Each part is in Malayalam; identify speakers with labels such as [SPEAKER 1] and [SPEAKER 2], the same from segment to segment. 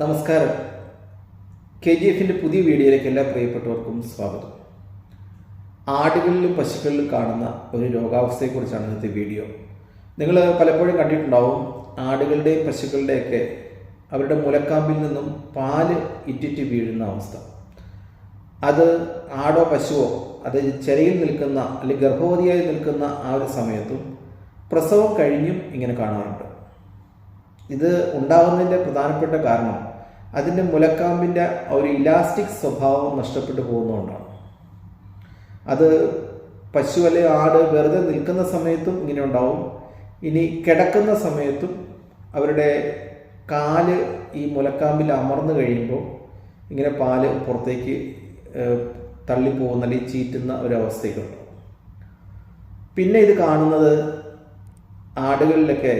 [SPEAKER 1] നമസ്കാരം. കെ ജി എഫിന്റെ പുതിയ വീഡിയോയിലേക്ക് എല്ലാ പ്രിയപ്പെട്ടവർക്കും സ്വാഗതം. ആടുകളിലും പശുക്കളിലും കാണുന്ന ഒരു രോഗാവസ്ഥയെക്കുറിച്ചാണ് ഇന്നത്തെ വീഡിയോ. നിങ്ങൾ പലപ്പോഴും കണ്ടിട്ടുണ്ടാവും ആടുകളുടെയും പശുക്കളുടെയൊക്കെ അവരുടെ മുലക്കാമ്പിൽ നിന്നും പാൽ ഇറ്റിറ്റ് വീഴുന്ന അവസ്ഥ. അത് ആടോ പശുവോ അത് ചെറിയിൽ നിൽക്കുന്ന അല്ലെങ്കിൽ ഗർഭവതിയായി നിൽക്കുന്ന ആ ഒരു സമയത്തും പ്രസവം കഴിഞ്ഞും ഇങ്ങനെ കാണാറുണ്ട്. ഇത് ഉണ്ടാകുന്നതിന്റെ പ്രധാനപ്പെട്ട കാരണം അതിന്റെ മുലക്കാമ്പിന്റെ ഒരു ഇലാസ്റ്റിക് സ്വഭാവം നഷ്ടപ്പെട്ടു പോകുന്നതുകൊണ്ടാണ്. അത് പശു അല്ലെ ആട് വെറുതെ നിൽക്കുന്ന സമയത്തും ഇങ്ങനെ ഉണ്ടാവും. ഇനി കിടക്കുന്ന സമയത്തും അവരുടെ കാൽ ഈ മുലക്കാമ്പിൽ അമർന്നു കഴിയുമ്പോൾ ഇങ്ങനെ പാൽ പുറത്തേക്ക് തള്ളിപ്പോകുന്ന അല്ലെങ്കിൽ ചീറ്റുന്ന ഒരവസ്ഥയ്ക്കുണ്ട് പിന്നെ ഇത് കാണുന്നത് ആടുകളിലൊക്കെ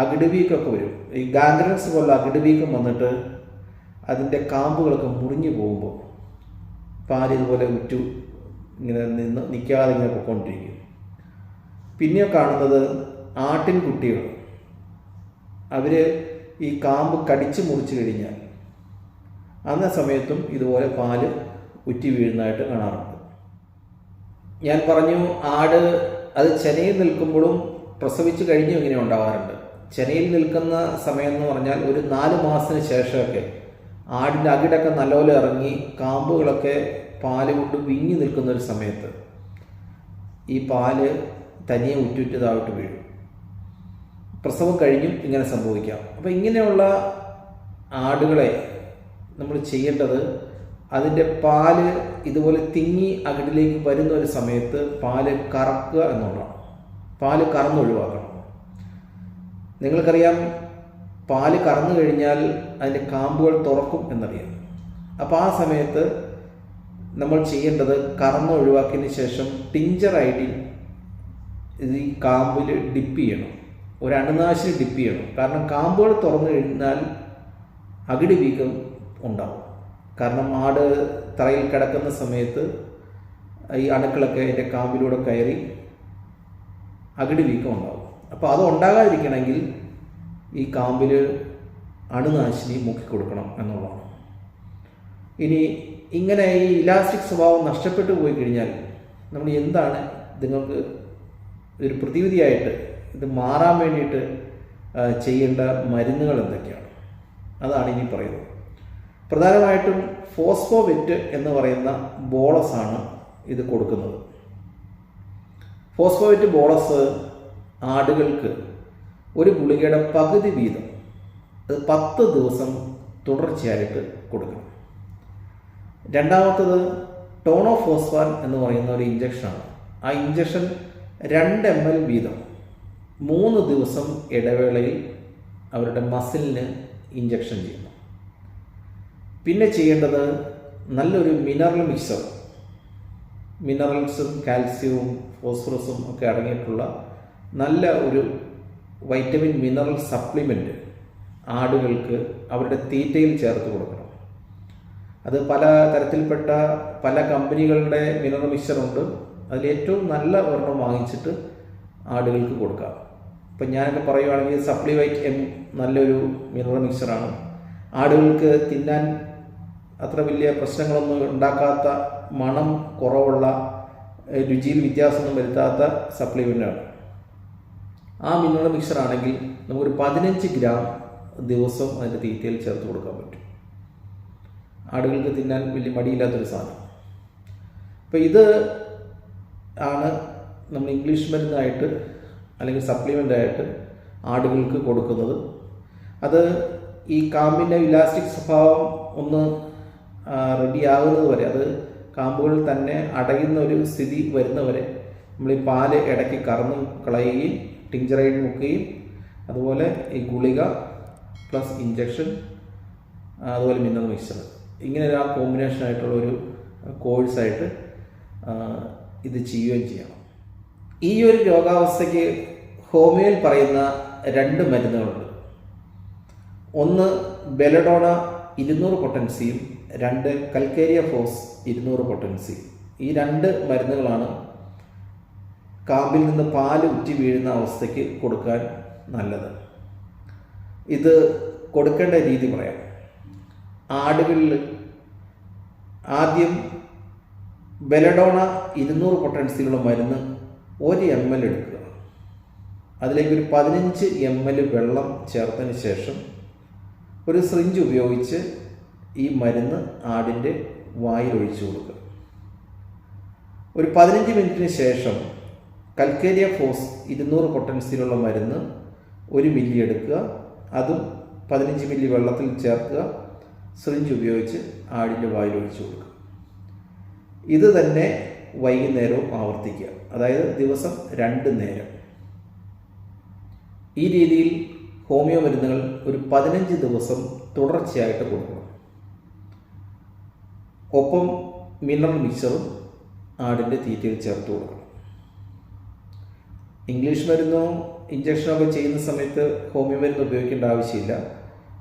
[SPEAKER 1] അകിടുവീക്കൊക്കെ വരും. ഈ ഗാംഗ്രൻസ് പോലുള്ള അകിടുവീക്കം വന്നിട്ട് അതിന്റെ കാമ്പുകളൊക്കെ മുറിഞ്ഞു പോകുമ്പോൾ പാൽ ഇതുപോലെ ഉറ്റു ഇങ്ങനെ നിന്ന് നിൽക്കാതെ ഇങ്ങനെ പൊയ്ക്കൊണ്ടിരിക്കും പിന്നെ കാണുന്നത് ആട്ടിൻ കുട്ടികൾ അവർ ഈ കാമ്പ് കടിച്ച് മുറിച്ച് കഴിഞ്ഞാൽ അന്ന സമയത്തും ഇതുപോലെ പാൽ ഉറ്റി വീഴുന്നതായിട്ട് കാണാറുണ്ട്. ഞാൻ പറഞ്ഞു ആട് അത് ചെനയിൽ നിൽക്കുമ്പോഴും പ്രസവിച്ച് കഴിഞ്ഞും ഇങ്ങനെ ഉണ്ടാവാറുണ്ട്. ചെനയിൽ നിൽക്കുന്ന സമയം എന്ന് പറഞ്ഞാൽ ഒരു നാല് മാസത്തിന് ശേഷമൊക്കെ ആടിന്റെ അകിടൊക്കെ നല്ലപോലെ ഇറങ്ങി കാമ്പുകളൊക്കെ പാൽ കൊണ്ട് വിങ്ങി നിൽക്കുന്ന ഒരു സമയത്ത് ഈ പാൽ തനിയെ ഉറ്റുറ്റ് താഴോട്ട് വീഴും. പ്രസവം കഴിഞ്ഞും ഇങ്ങനെ സംഭവിക്കാം. അപ്പോൾ ഇങ്ങനെയുള്ള ആടുകളെ നമ്മൾ ചെയ്യേണ്ടത് അതിന്റെ പാൽ ഇതുപോലെ തിങ്ങി അകിടിലേക്ക് വരുന്ന ഒരു സമയത്ത് പാൽ കറക്കുക എന്നുള്ളതാണ്. പാൽ കറന്നൊഴിവാക്കണം നിങ്ങൾക്കറിയാം പാൽ കറന്നു കഴിഞ്ഞാൽ അതിന്റെ കാമ്പുകൾ തുറക്കും എന്നറിയാം. അപ്പോൾ ആ സമയത്ത് നമ്മൾ ചെയ്യേണ്ടത് കറന്ന് ഒഴിവാക്കിയതിന് ശേഷം ടിഞ്ചറായിട്ട് ഇത് ഈ കാമ്പിൽ ഡിപ്പ് ചെയ്യണം. ഒരു അണുനാശിന് ഡിപ്പ് ചെയ്യണം. കാരണം കാമ്പുകൾ തുറന്നു കഴിഞ്ഞാൽ അകിടി വീക്കം ഉണ്ടാവും. കാരണം ആട് തറയിൽ കിടക്കുന്ന സമയത്ത് ഈ അണുക്കളൊക്കെ അതിന്റെ കാമ്പിലൂടെ കയറി അകിടി വീക്കം ഉണ്ടാവും. അപ്പോൾ അത് ഉണ്ടാകാതിരിക്കണമെങ്കിൽ ഈ കാമ്പിൽ അണുനാശിനി കൊടുക്കണം എന്നുള്ളതാണ്. ഇനി ഇങ്ങനെ ഈ ഇലാസ്റ്റിക് സ്വഭാവം നഷ്ടപ്പെട്ടു പോയി കഴിഞ്ഞാൽ നമ്മൾ എന്താണ് നിങ്ങൾക്ക് ഒരു പ്രതിവിധിയായിട്ട് ഇത് മാറാൻ വേണ്ടിയിട്ട് ചെയ്യേണ്ട മരുന്നുകൾ എന്തൊക്കെയാണ്? അതാണ് ഇനി പറയുന്നത്. പ്രധാനമായിട്ടും ഫോസ്ഫോവെറ്റ് എന്ന് പറയുന്ന ബോളസാണ് ഇത് കൊടുക്കുന്നത്. ഫോസ്ഫോവെറ്റ് ബോളസ് ആടുകൾക്ക് ഒരു ഗുളികയുടെ പകുതി വീതം അത് പത്ത് ദിവസം തുടർച്ചയായിട്ട് കൊടുക്കണം. രണ്ടാമത്തത് ടോണോഫോസ്ഫാൻ എന്ന് പറയുന്ന ഒരു ഇഞ്ചക്ഷനാണ് ആ ഇഞ്ചക്ഷൻ രണ്ട് എം എൽ വീതം മൂന്ന് ദിവസം ഇടവേളയിൽ അവരുടെ മസിലിന് ഇഞ്ചക്ഷൻ ചെയ്യണം പിന്നെ ചെയ്യേണ്ടത് നല്ലൊരു മിനറൽ മിക്സർ മിനറൽസും കാൽസ്യവും ഫോസ്ഫറസും ഒക്കെ അടങ്ങിയിട്ടുള്ള നല്ല ഒരു വൈറ്റമിൻ മിനറൽ സപ്ലിമെന്റ് ആടുകൾക്ക് അവരുടെ തീറ്റയിൽ ചേർത്ത് കൊടുക്കണം. അത് പല തരത്തിൽപ്പെട്ട പല കമ്പനികളുടെ മിനറൽ മിക്സർ ഉണ്ട്. അതിൽ ഏറ്റവും നല്ല ഒരെണ്ണം വാങ്ങിച്ചിട്ട് ആടുകൾക്ക് കൊടുക്കാം. ഇപ്പം ഞാനൊക്കെ പറയുവാണെങ്കിൽ സപ്ലി വൈറ്റ് എം നല്ലൊരു മിനറൽ മിക്സറാണ്. ആടുകൾക്ക് തിന്നാൻ അത്ര വലിയ പ്രശ്നങ്ങളൊന്നും ഉണ്ടാക്കാത്ത മണം കുറവുള്ള രുചിയിൽ വ്യത്യാസമൊന്നും വരുത്താത്ത സപ്ലിമെന്റാണ് ആ മിനറൽ മിക്സർ ആണെങ്കിൽ നമുക്കൊരു പതിനഞ്ച് ഗ്രാം ദിവസം അതിന്റെ തീറ്റയിൽ ചേർത്ത് കൊടുക്കാൻ പറ്റും. ആടുകൾക്ക് തിന്നാൻ വലിയ മടിയില്ലാത്തൊരു സാധനം. അപ്പോൾ ഇത് ആണ് നമ്മൾ ഇംഗ്ലീഷ് മരുന്നായിട്ട് അല്ലെങ്കിൽ സപ്ലിമെന്റ് ആയിട്ട് ആടുകൾക്ക് കൊടുക്കുന്നത്. അത് ഈ കാമ്പിന്റെ ഇലാസ്റ്റിക് സ്വഭാവം ഒന്ന് റെഡി ആകുന്നത് വരെ അത് കാമ്പുകൾ തന്നെ അടയുന്ന ഒരു സ്ഥിതി വരുന്നവരെ നമ്മൾ ഈ പാൽ ഇടയ്ക്ക് കറന്ന് കളയുകയും ടിഞ്ചറൈഡ് മുക്കുകയും അതുപോലെ ഈ ഗുളിക പ്ലസ് ഇഞ്ചക്ഷൻ അതുപോലെ മിനറൽ മിക്സർ. ഇങ്ങനെ ഒരു ആ കോമ്പിനേഷൻ ആയിട്ടുള്ള ഒരു കോഴ്സായിട്ട് ഇത് ചെയ്യുകയും ചെയ്യണം. ഈ ഒരു രോഗാവസ്ഥയ്ക്ക് ഹോമിയോയിൽ പറയുന്ന രണ്ട് മരുന്നുകളുണ്ട്. ഒന്ന് ബെലഡോണ ഇരുന്നൂറ് പൊട്ടൻസിയും രണ്ട് കൽക്കേരിയ ഫോസ് ഇരുന്നൂറ് പൊട്ടൻസിയും. ഈ രണ്ട് മരുന്നുകളാണ് കാമ്പിൽ നിന്ന് പാൽ ഉറ്റി വീഴുന്ന അവസ്ഥയ്ക്ക് കൊടുക്കാൻ നല്ലത്. ഇത് കൊടുക്കേണ്ട രീതി പറയാം. ആടുകളിൽ ആദ്യം ബെലഡോണ ഇരുന്നൂറ് പൊട്ടൻസിലുള്ള മരുന്ന് ഒരു എം എൽ എടുക്കുക. അതിലേക്ക് ഒരു പതിനഞ്ച് എം എൽ വെള്ളം ചേർത്തതിന് ശേഷം ഒരു സിറിഞ്ച് ഉപയോഗിച്ച് ഈ മരുന്ന് ആടിന്റെ വായിൽ ഒഴിച്ചു കൊടുക്കുക. ഒരു പതിനഞ്ച് മിനിറ്റിന് ശേഷം കൽക്കേരിയ ഫോസ് ഇരുന്നൂറ് പൊട്ടൻസിയിലുള്ള മരുന്ന് ഒരു മില്ലി എടുക്കുക. അതും പതിനഞ്ച് മില്ലി വെള്ളത്തിൽ ചേർക്കുക. സിറിഞ്ച് ഉപയോഗിച്ച് ആടിന്റെ വായിൽ ഒഴിച്ചു കൊടുക്കുക. ഇത് തന്നെ വൈകുന്നേരവും ആവർത്തിക്കുക. അതായത് ദിവസം രണ്ട് നേരം. ഈ രീതിയിൽ ഹോമിയോ മരുന്നുകൾ ഒരു പതിനഞ്ച് ദിവസം തുടർച്ചയായിട്ട് കൊടുക്കണം. ഒപ്പം മിനറൽ മിക്സറും ആടിന്റെ തീറ്റയിൽ ചേർത്ത് കൊടുക്കണം. ഇംഗ്ലീഷ് മരുന്നോ ഇഞ്ചക്ഷനോ ഒക്കെ ചെയ്യുന്ന സമയത്ത് ഹോമിയോ മരുന്ന് ഉപയോഗിക്കേണ്ട ആവശ്യമില്ല.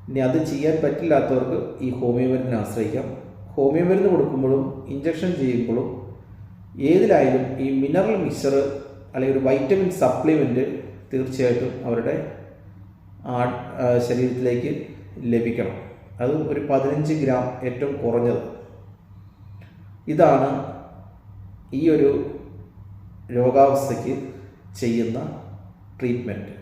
[SPEAKER 1] ഇനി അത് ചെയ്യാൻ പറ്റില്ലാത്തവർക്ക് ഈ ഹോമിയോ മരുന്നിനെ ആശ്രയിക്കാം. ഹോമിയോ മരുന്ന് കൊടുക്കുമ്പോഴും ഇഞ്ചക്ഷൻ ചെയ്യുമ്പോഴും ഏതിലായാലും ഈ മിനറൽ മിക്സർ അല്ലെങ്കിൽ ഒരു വൈറ്റമിൻ സപ്ലിമെന്റ് തീർച്ചയായിട്ടും അവരുടെ ശരീരത്തിലേക്ക് ലഭിക്കണം. അത് ഒരു പതിനഞ്ച് ഗ്രാം ഏറ്റവും കുറഞ്ഞത്. ഇതാണ് ഈ ഒരു രോഗാവസ്ഥയ്ക്ക് ചെയ്യുന്ന ട്രീറ്റ്മെന്റ്